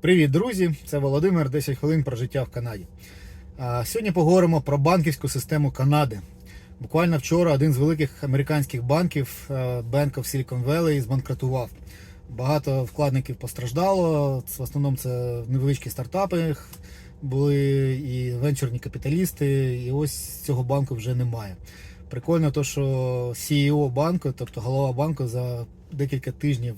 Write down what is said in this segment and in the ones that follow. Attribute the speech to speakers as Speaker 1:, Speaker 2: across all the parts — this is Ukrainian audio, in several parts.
Speaker 1: Привіт, друзі! Це Володимир, 10 хвилин про життя в Канаді. Сьогодні поговоримо про банківську систему Канади. Буквально вчора один з великих американських банків е, Bank of Silicon Valley збанкрутував. Багато вкладників постраждало. В основному це невеличкі стартапи були і венчурні капіталісти. І ось цього банку вже немає. Прикольно, то, що CEO банку, тобто голова банку, за декілька тижнів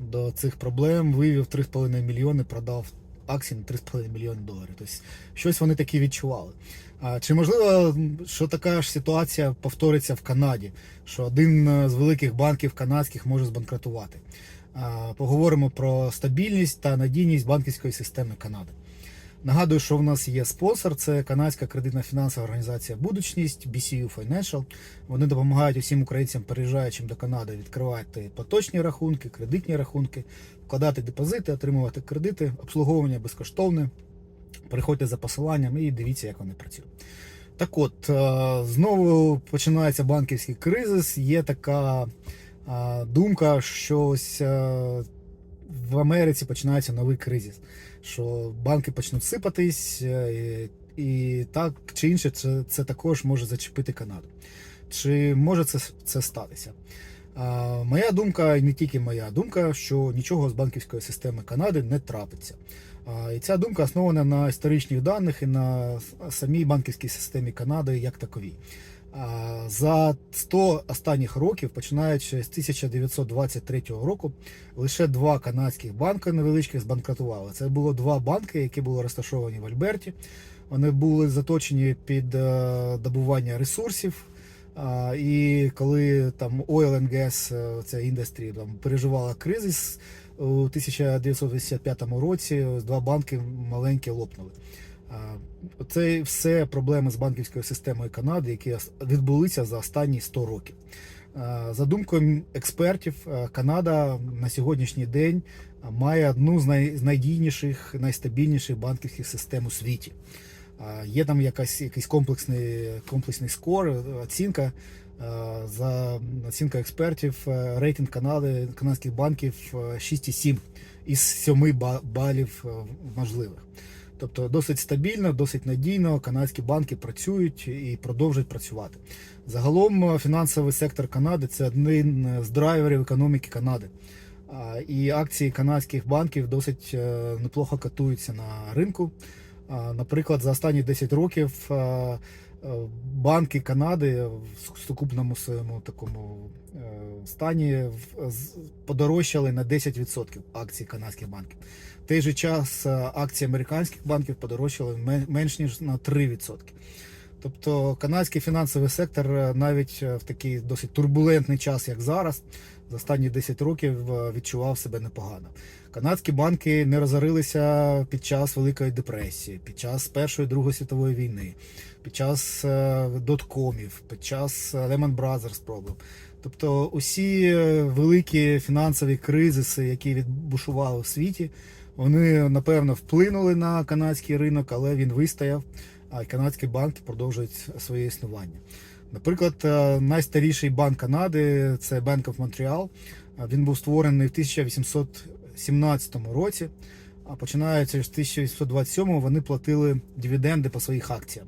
Speaker 1: до цих проблем вивів 3,5 мільйони, продав акції на 3,5 мільйони доларів. Тобто щось вони такі відчували. А чи можливо, що така ж ситуація повториться в Канаді, що один е, з великих банків канадських може збанкрутувати? А, Поговоримо про стабільність та надійність банківської системи Канади. Нагадую, що в нас є спонсор, це канадська кредитна фінансова організація Будучність BCU Financial. Вони допомагають усім українцям, переїжджаючим до Канади, відкривати поточні рахунки, кредитні рахунки, вкладати депозити, отримувати кредити, обслуговування безкоштовне. Переходьте за посиланням і дивіться, як вони працюють. Так от, е, знову починається банківський кризис. Є така е, думка, що ось е, в Америці починається новий кризис, що банки почнуть сипатись, і, і так чи інше, це, це також може зачепити Канаду. Чи може це, це статися? А, моя думка, і не тільки моя думка, що нічого з банківської системи Канади не трапиться. А, і ця думка основана на історичних даних і на самій банківській системі Канади як таковій. За 100 останніх років, починаючи з 1923 року, лише два канадських банки невеличких збанкрутували. Це було два банки, які були розташовані в Альберті. Вони були заточені під е, добування ресурсів. І коли там oil and gas, е, ця індустрія там переживала кризис у 1985 році, два банки маленькі лопнули. Це все проблеми з банківською системою Канади, які відбулися за останні 100 років. За думкою експертів, Канада на сьогоднішній день має одну з най- найдійніших, найстабільніших банківських систем у світі. Є там якась, якийсь комплексний, комплексний скор, оцінка. За оцінкою експертів, рейтинг Канади, канадських банків е, 6,7 із 7 балів можливих. Тобто досить стабільно, досить надійно канадські банки працюють і продовжують працювати. Загалом е, фінансовий сектор Канади це один з драйверів економіки Канади. І акції канадських банків досить е, неплохо катуються на ринку. Наприклад, за останні 10 років е, банки Канади в сукупному своєму такому стані подорожчали на 10% акцій канадських банків. Той же час е, акції американських банків подорожчали мен- менш ніж на 3%. Тобто канадський фінансовий сектор е, навіть е, в такий досить турбулентний час, як зараз, за останні 10 років відчував себе непогано. Канадські банки не розорилися під час Великої депресії, під час Першої Другої світової війни, під час доткомів, під час Lehman Brothers проблем. Тобто усі великі фінансові кризиси, які відбушували в світі, вони напевно вплинули на канадський ринок, але він вистояв, а канадські банки продовжують своє існування. Наприклад, е, найстаріший банк Канади це Bank of Montreal. Е, Він був створений в 1817 році. А починаючи з 1827 вони платили дивіденди по своїх акціям.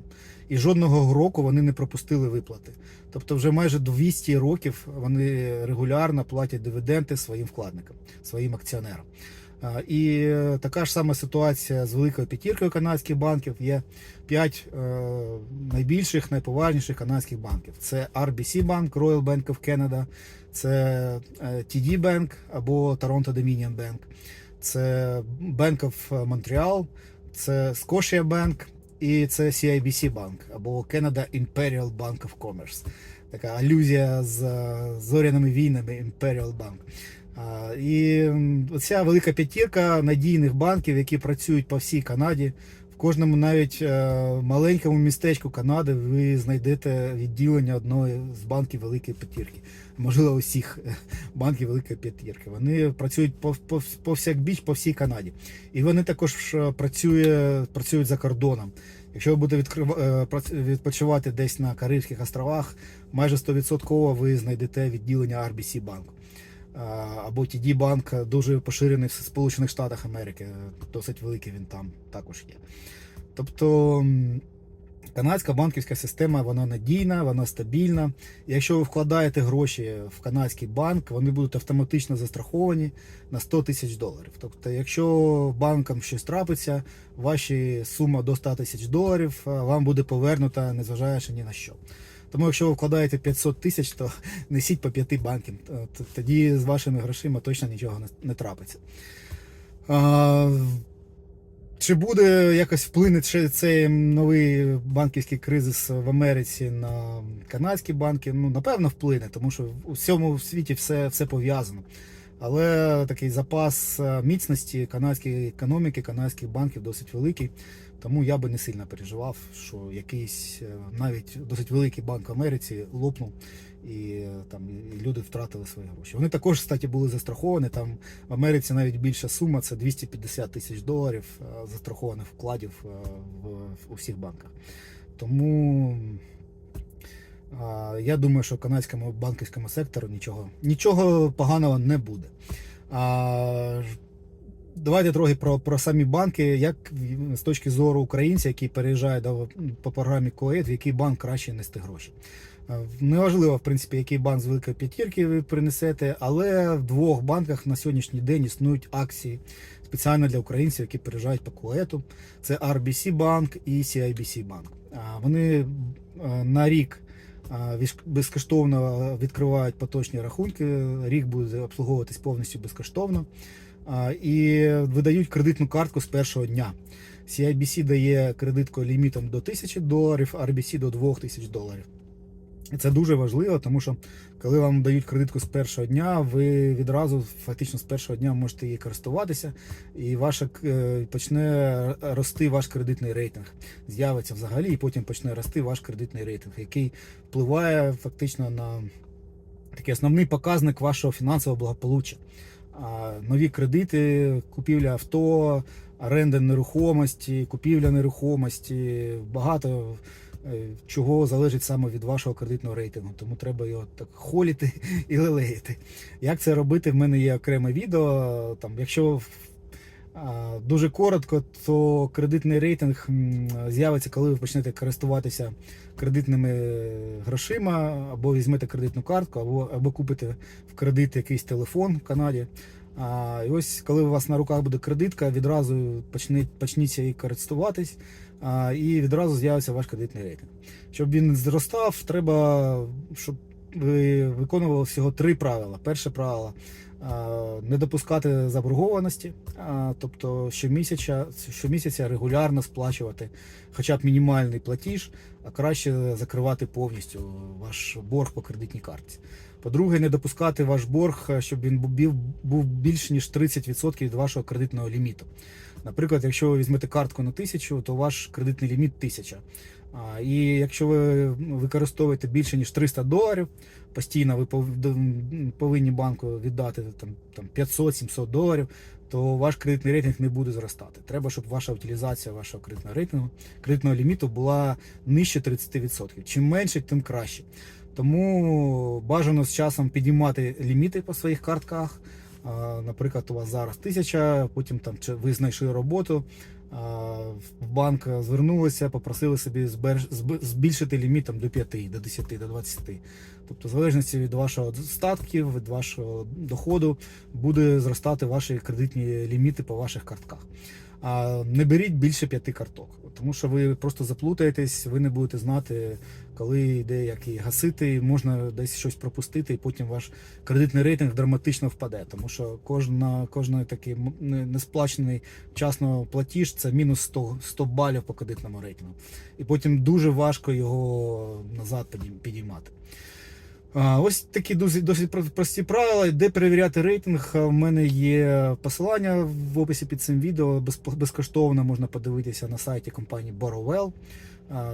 Speaker 1: І жодного року вони не пропустили виплати. Тобто, вже майже 200 років вони регулярно платять дивіденди своїм вкладникам, своїм акціонерам. І е, така ж сама ситуація з великою п'ятіркою канадських банків. Є 5 е, найбільших, найповажніших канадських банків. Це RBC Bank, Royal Bank of Canada, це е, TD Bank або Toronto Dominion Bank, це Bank of Montreal, це Scotia Bank і це CIBC Bank або Canada Imperial Bank of Commerce. Така алюзія з е, зоряними війнами Imperial Bank. І м, оця велика п'ятірка надійних банків, які працюють по всій Канаді. В кожному навіть е, маленькому містечку Канади ви знайдете відділення одної з банків Великої П'ятірки. Можливо, усіх е, банків Великої П'ятірки. Вони працюють по, по, всій Канаді. І вони також е, працює, працюють за кордоном. Якщо ви будете відпочивати десь на Карибських островах, майже 100% ви знайдете відділення RBC банку. Або TD банк дуже поширений в Сполучених Штатах Америки. Досить великий він там також є. Тобто канадська банківська система вона надійна, вона стабільна. Якщо ви вкладаєте гроші в канадський банк, вони будуть автоматично застраховані на 100 тисяч доларів. Тобто, якщо банкам щось трапиться, ваша сума до 100 тисяч доларів вам буде повернута, незважаючи ні на що. Тому якщо ви вкладаєте 500 тисяч, то несіть по п'яти банкам. Т- Тоді з вашими грошима точно нічого не, не трапиться. А, чи буде якось вплине цей новий банківський кризис в Америці на канадські банки? Ну, напевно, вплине, тому що у всьому світі все, все пов'язано. Але такий запас е, міцності канадської економіки, канадських банків досить великий. Тому я би не сильно переживав, що якийсь е, навіть досить великий банк в Америці лопнув і е, там і люди втратили свої гроші. Вони також, кстати, були застраховані. Там в Америці навіть більша сума це 250 тисяч доларів е, застрахованих вкладів в, в усіх банках. Тому я думаю, що канадському банківському сектору нічого, нічого поганого не буде. Давайте трохи про, про самі банки, як з точки зору українця, який переїжджає до, по програмі КОЕД, в який банк краще нести гроші. Е, Неважливо, в принципі, який банк з великої п'ятірки ви принесете, але в двох банках на сьогоднішній день існують акції спеціально для українців, які переїжджають по КОЕТу. Це RBC банк і CIBC банк. Вони е, на рік безкоштовно відкривають поточні рахунки. Рік буде обслуговуватись повністю безкоштовно. І видають кредитну картку з першого дня. CIBC дає кредитку лімітом до 1000 доларів, RBC до 2000 доларів. І це дуже важливо, тому що коли вам дають кредитку з першого дня, ви відразу фактично з першого дня можете її користуватися, і ваша е, почне рости ваш кредитний рейтинг. З'явиться взагалі, і потім почне рости ваш кредитний рейтинг, який впливає фактично на такий основний показник вашого фінансового благополуччя. Нові кредити, купівля авто, оренда нерухомості, купівля нерухомості, багато е, чого залежить саме від вашого кредитного рейтингу. Тому треба його так холіти і лелеяти. Як це робити? В мене є окреме відео. Там, якщо дуже коротко, то кредитний рейтинг з'явиться, коли ви почнете користуватися кредитними грошима, або візьмете кредитну картку, або, або купите в кредит якийсь телефон в Канаді. А, і ось коли у вас на руках буде кредитка, відразу почне, почніться її користуватись, а, і відразу з'явиться ваш кредитний рейтинг. Щоб він зростав, треба, щоб ви виконували всього три правила. Перше правило не допускати заборгованості, тобто щомісяця, щомісяця регулярно сплачувати хоча б мінімальний платіж, а краще закривати повністю ваш борг по кредитній картці. По-друге, не допускати ваш борг, щоб він був, більш ніж 30% від вашого кредитного ліміту. Наприклад, якщо ви візьмете картку на 1000, то ваш кредитний ліміт 1000. І якщо ви використовуєте більше ніж 300 доларів, постійно ви пов- повинні банку віддати там, там 500-700 доларів, то ваш кредитний рейтинг не буде зростати. Треба, щоб ваша утилізація вашого кредитного рейтингу, кредитного ліміту була нижче 30%. Чим менше, тим краще. Тому бажано з часом підіймати ліміти по своїх картках. Наприклад, у вас зараз тисяча, потім там ви знайшли роботу, в банк звернулися, попросили собі збільшити ліміт там, до 5, до 10, до 20. Тобто, в залежності від вашого статків, від вашого доходу, буде зростати ваші кредитні ліміти по ваших картках. Не беріть більше п'яти карток, тому що ви просто заплутаєтесь, ви не будете знати, коли йде як її гасити, можна десь щось пропустити, і потім ваш кредитний рейтинг драматично впаде. Тому що кожна, кожна такий несплачений вчасно платіж це мінус 100, 100 балів по кредитному рейтингу. І потім дуже важко його назад підійм- підіймати. Ось такі досить, досить прості правила. Де перевіряти рейтинг? У мене є посилання в описі під цим відео. Безкоштовно можна подивитися на сайті компанії Borrowell.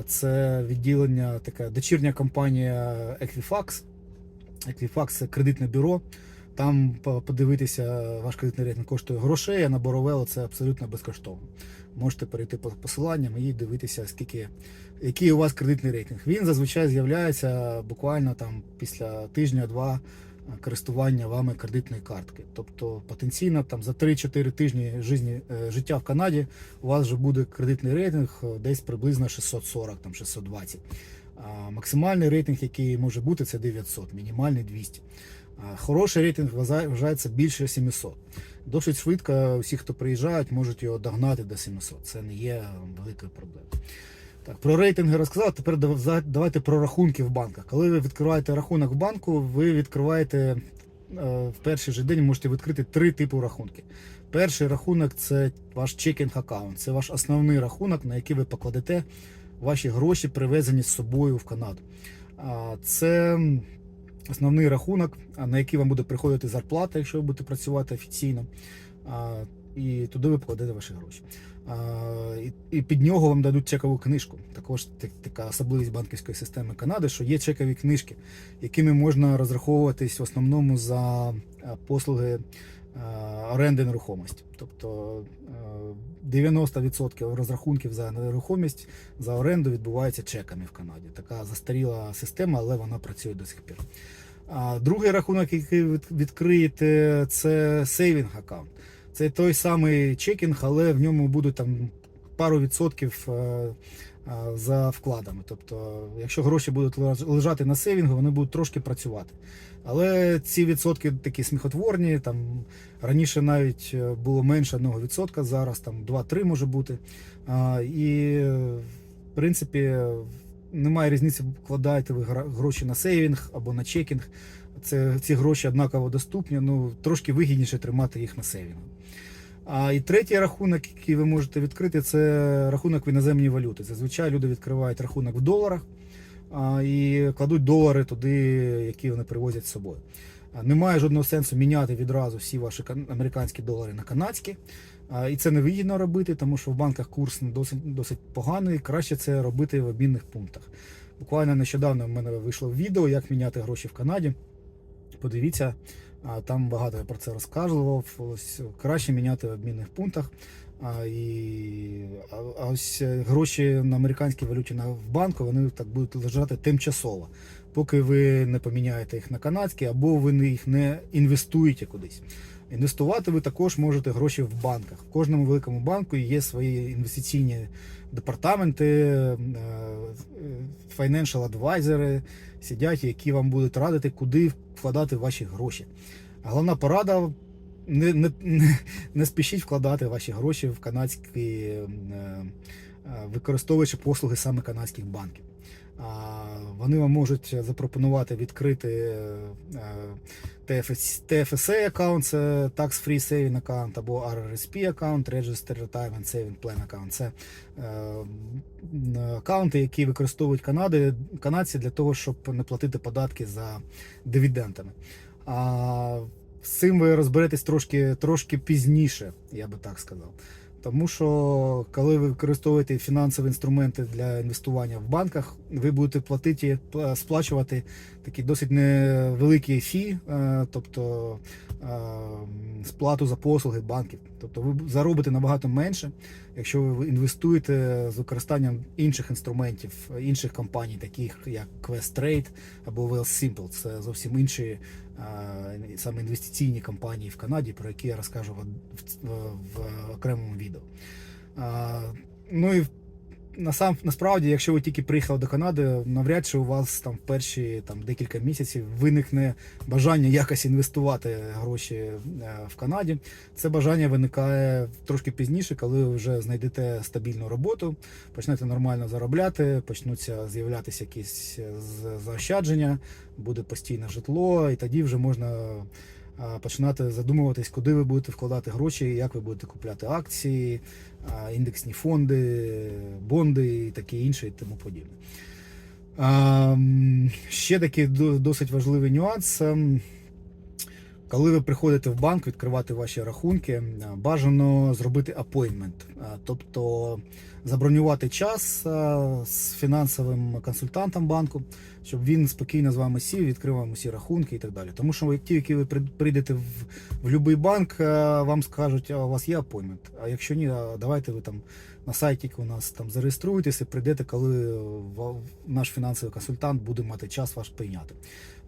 Speaker 1: Це відділення, така дочірня компанія Equifax. Equifax це кредитне бюро. Там подивитися, ваш кредитний рейтинг коштує грошей, а на Borrowell це абсолютно безкоштовно. Можете перейти по посиланням і дивитися, скільки, який у вас кредитний рейтинг. Він зазвичай з'являється буквально там після тижня-два е, користування вами кредитної картки. Тобто потенційно там за 3-4 тижні жизні, е, життя в Канаді у вас вже буде кредитний рейтинг е, десь приблизно 640, там 620. А максимальний рейтинг, який може бути, це 900, мінімальний 200. Хороший рейтинг вважається більше 700. Досить швидко всі, хто приїжджають, можуть його догнати до 700. Це не є великою проблемою. Так, про рейтинги розказав. Тепер давайте про рахунки в банках. Коли ви відкриваєте рахунок в банку, ви відкриваєте е, в перший же день можете відкрити три типи рахунки. Перший рахунок це ваш чекінг аккаунт. Це ваш основний рахунок, на який ви покладете ваші гроші, привезені з собою в Канаду. Це основний рахунок, на який вам буде приходити зарплата, якщо ви будете працювати офіційно. І туди ви покладете ваші гроші. І, під нього вам дадуть чекову книжку. Також так- така особливість банківської системи Канади, що є чекові книжки, якими можна розраховуватись в основному за послуги а, оренди нерухомості. Тобто 90% розрахунків за нерухомість за оренду відбувається чеками в Канаді. Така застаріла система, але вона працює до сих пір. А другий рахунок, який ви відкриєте, це сейвінг аккаунт. Це той самий чекінг, але в ньому будуть там пару відсотків е, е, за вкладами. Тобто, якщо гроші будуть лежати на сейвінгу, вони будуть трошки працювати. Але ці відсотки такі сміхотворні. Там раніше навіть е, було менше 1%, зараз там 2-3 може бути. І в принципі немає різниці, вкладаєте ви гроші на сейвінг або на чекінг. Це ці гроші однаково доступні, ну трошки вигідніше тримати їх на сейвінгу. А і третій рахунок, який ви можете відкрити, це рахунок в іноземній валюти. Зазвичай люди відкривають рахунок в доларах а, і кладуть долари туди, які вони привозять з собою. Немає жодного сенсу міняти відразу всі ваші американські долари на канадські. І це не вигідно робити, тому що в банках курс досить, досить поганий. Краще це робити в обмінних пунктах. Буквально нещодавно в мене вийшло відео, як міняти гроші в Канаді. Подивіться, там багато я про це розказував. Ось краще міняти в обмінних пунктах. А, і, а, ось е, гроші на американській валюті на, в банку вони так будуть лежати тимчасово, поки ви не поміняєте їх на канадські або ви їх не інвестуєте кудись. Інвестувати ви також можете гроші в банках. В кожному великому банку є свої інвестиційні департаменти, е, financial advisors, сидять, які вам будуть радити, куди вкладати ваші гроші. Головна порада не, не, не, спішіть вкладати ваші гроші в канадські, е, е, використовуючи послуги саме канадських банків. Вони вам можуть запропонувати відкрити е, TFS, TFSA аккаунт, це Tax Free Saving аккаунт, або RRSP аккаунт, Registered Retirement Saving Plan аккаунт. Це е, аккаунти, які використовують Канади, канадці для того, щоб не платити податки за дивідендами. А з цим ви розберетесь трошки, трошки пізніше, я би так сказав. Тому що коли ви використовуєте фінансові інструменти для інвестування в банках, ви будете платити, пла- сплачувати такі досить невеликі фі, е, тобто е, сплату за послуги банків. Тобто ви заробите набагато менше, якщо ви інвестуєте з використанням інших інструментів, інших компаній, таких як Questrade або Wealthsimple. Це зовсім інші саме інвестиційні компанії в Канаді, про які я розкажу в, в, в окремому відео. Ну і насам, насправді, якщо ви тільки приїхали до Канади, навряд чи у вас там в перші там, декілька місяців виникне бажання якось інвестувати гроші е, в Канаді. Це бажання виникає трошки пізніше, коли ви вже знайдете стабільну роботу, почнете нормально заробляти, почнуться з'являтися якісь е, заощадження, буде постійне житло, і тоді вже можна починати задумуватись, куди ви будете вкладати гроші, як ви будете купляти акції, індексні фонди, бонди і таке інше, і тому подібне. Ще такий до- досить важливий нюанс. Коли ви приходите в банк відкривати ваші рахунки, бажано зробити апойнмент, тобто забронювати час з фінансовим консультантом банку, щоб він спокійно з вами сів, відкрив вам усі рахунки і так далі. Тому що як тільки ви прийдете в, будь-який банк, вам скажуть, а у вас є апойнмент. А якщо ні, давайте ви там на сайті у нас там зареєструєтеся, прийдете, коли наш фінансовий консультант буде мати час вас прийняти.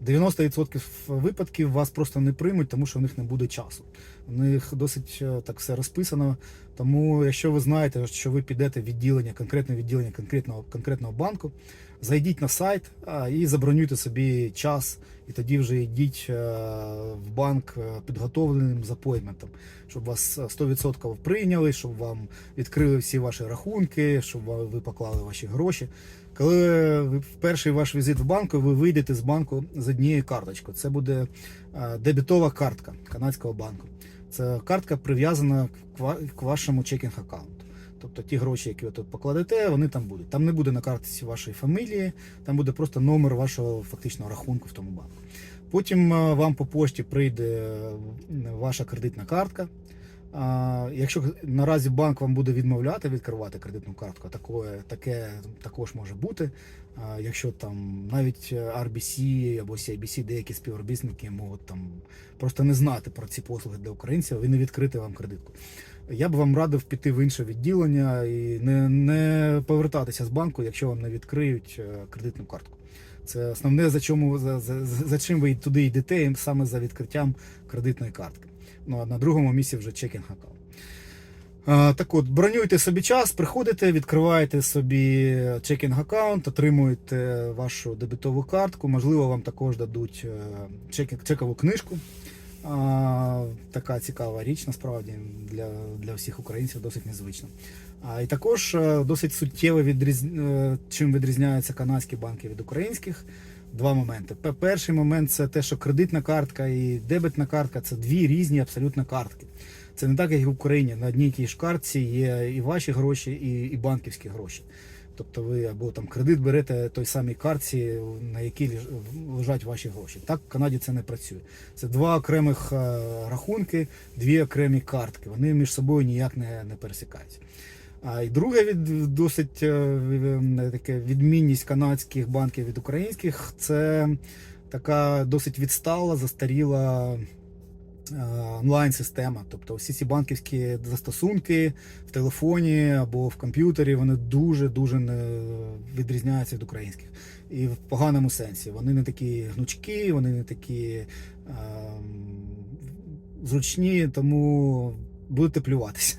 Speaker 1: 90% випадків вас просто не приймуть, тому що у них не буде часу. У них досить е, так все розписано. Тому, якщо ви знаєте, що ви підете в відділення, конкретне відділення конкретного, конкретного банку, зайдіть на сайт і забронюйте собі час, і тоді вже йдіть е, в банк е, підготовленим з апойментом, щоб вас е, 100% прийняли, щоб вам відкрили всі ваші рахунки, щоб ви поклали ваші гроші. Коли в перший ваш візит в банку, ви вийдете з банку з однією карточкою. Це буде е, дебітова картка канадського банку. Це картка прив'язана к вашому чекінг аккаунту. Тобто ті гроші, які ви тут покладете, вони там будуть. Там не буде на картці вашої фамілії, там буде просто номер вашого фактичного рахунку в тому банку. Потім е, вам по пошті прийде е, ваша кредитна картка. Якщо наразі банк вам буде відмовляти відкривати кредитну картку, таке, таке також може бути. Якщо там навіть RBC або CIBC, деякі співробітники можуть там просто не знати про ці послуги для українців і не відкрити вам кредитку. Я б вам радив піти в інше відділення і не, не повертатися з банку, якщо вам не відкриють е, кредитну картку. Це основне, за чому за, за, за чим ви туди йдете, саме за відкриттям кредитної картки. Ну а на другому місці вже чекінг аккаунт. Так от, бронюйте собі час, приходите, відкриваєте собі чекінг аккаунт, отримуєте вашу дебітову картку. Можливо, вам також дадуть е, чекінг, чекову книжку. А, така цікава річ насправді для, для всіх українців досить незвична. А, і також е, досить суттєво відріз... е, чим відрізняються канадські банки від українських. Два моменти. Перший момент це те, що кредитна картка і дебетна картка це дві різні абсолютно картки. Це не так, як в Україні. На одній тій ж картці є і ваші гроші, і, і банківські гроші. Тобто ви або там кредит берете той самій картці, на якій лежать ваші гроші. Так в Канаді це не працює. Це два окремих е, рахунки, дві окремі картки. Вони між собою ніяк не, не пересікаються. А і друге від досить е, таке відмінність канадських банків від українських це така досить відстала, застаріла е, онлайн-система. Тобто всі ці банківські застосунки в телефоні або в комп'ютері вони дуже дуже не відрізняються від українських. І в поганому сенсі. Вони не такі гнучкі, вони не такі ем, зручні, тому будете плюватися.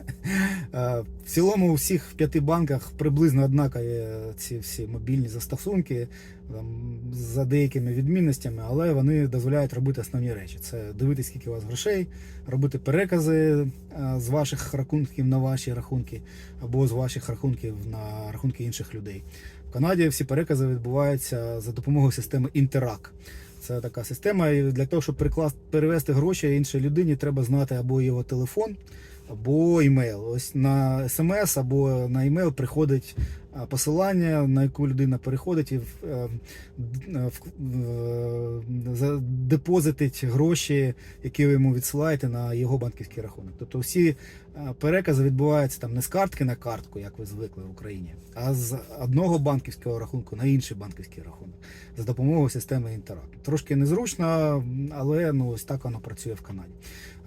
Speaker 1: Е, В цілому у всіх п'яти банках приблизно однакові ці всі мобільні застосунки там, за деякими відмінностями, але вони дозволяють робити основні речі: це дивитися, скільки у вас грошей, робити перекази е, з ваших рахунків на ваші рахунки, або з ваших рахунків на рахунки інших людей. В Канаді всі перекази відбуваються за допомогою системи Interac. Це така система, і для того, щоб перекласти, перевести гроші іншій людині, треба знати або його телефон, або імейл. Ось на смс або на імейл приходить посилання, на яку людина переходить і в- е, е, в- е, депозитить гроші, які ви йому відсилаєте на його банківський рахунок. Тобто всі е, перекази відбуваються там не з картки на картку, як ви звикли в Україні, а з одного банківського рахунку на інший банківський рахунок за допомогою системи Interact. Трошки незручно, але ну ось так воно працює в Канаді.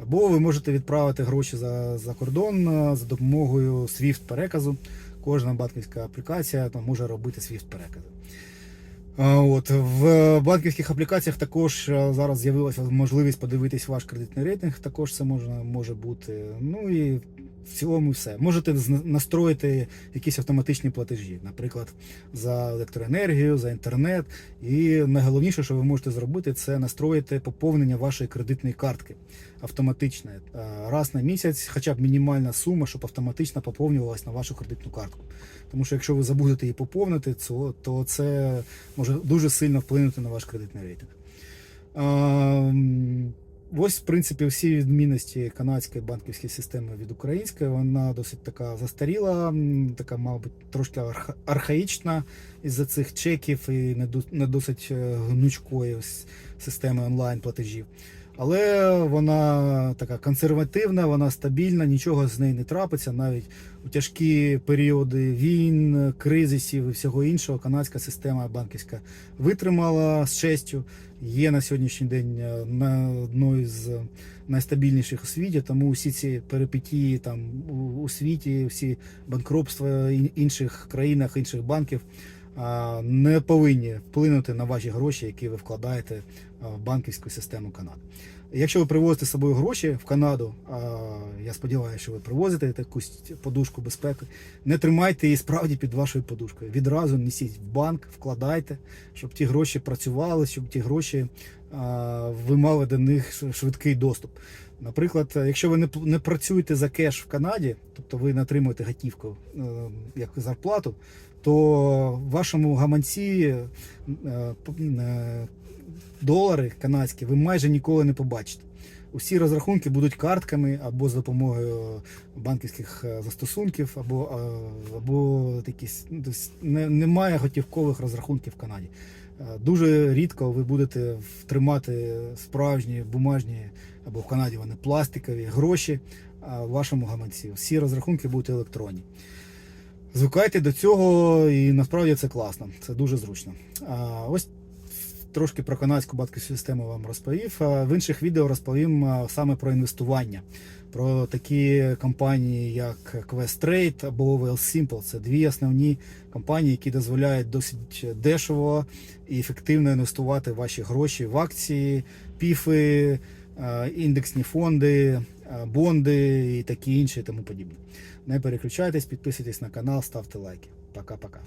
Speaker 1: Або ви можете відправити гроші за, за кордон е, за допомогою SWIFT переказу. Кожна банківська аплікація там, може робити свіфт перекази. От, в банківських аплікаціях також е, зараз з'явилася можливість подивитись ваш кредитний рейтинг, також це можна, може бути. Ну і в цілому все. Можете настроїти якісь автоматичні платежі, наприклад, за електроенергію, за інтернет. І найголовніше, що ви можете зробити, це настроїти поповнення вашої кредитної картки автоматичне. Е, Раз на місяць, хоча б мінімальна сума, щоб автоматично поповнювалась на вашу кредитну картку. Тому що якщо ви забудете її поповнити, то це може дуже сильно вплинути на ваш кредитний рейтинг. Ось, в принципі, всі відмінності канадської банківської системи від української. Вона досить така застаріла, така, мабуть, трошки арха- архаїчна із-за цих чеків і не досить е, гнучкої системи онлайн-платежів. Але вона така консервативна, вона стабільна, нічого з нею не трапиться. Навіть у тяжкі періоди війн, кризисів і всього іншого канадська система банківська витримала з честю. Є на сьогоднішній день е, на одною з найстабільніших у світі, тому всі ці перипетії там у, світі, всі банкрупства інших країнах, інших банків, не повинні вплинути на ваші гроші, які ви вкладаєте в банківську систему Канади. Якщо ви привозите з собою гроші в Канаду, а я сподіваюся, що ви привозите якусь подушку безпеки, не тримайте її справді під вашою подушкою. Відразу несіть в банк, вкладайте, щоб ті гроші працювали, щоб ті гроші а, ви мали до них швидкий доступ. Наприклад, якщо ви не, не працюєте за кеш в Канаді, тобто ви не отримуєте готівку е, як зарплату, то в вашому гаманці е, долари канадські ви майже ніколи не побачите. Усі розрахунки будуть картками або з допомогою банківських е, застосунків, або, е, або якісь ну, не, немає готівкових розрахунків в Канаді. Е, Дуже рідко ви будете тримати справжні бумажні або в Канаді вони пластикові гроші в вашому гаманці. Всі розрахунки будуть електронні. Звикайте до цього, і насправді це класно, це дуже зручно. Ось трошки про канадську банківську систему вам розповів. В інших відео розповім саме про інвестування, про такі компанії, як Questrade або Well Simple. Це дві основні компанії, які дозволяють досить дешево і ефективно інвестувати ваші гроші в акції, піфи, індексні фонди, бонди і такі інші і тому подібне. Не переключайтесь, підписуйтесь на канал, ставте лайки. Пока-пока.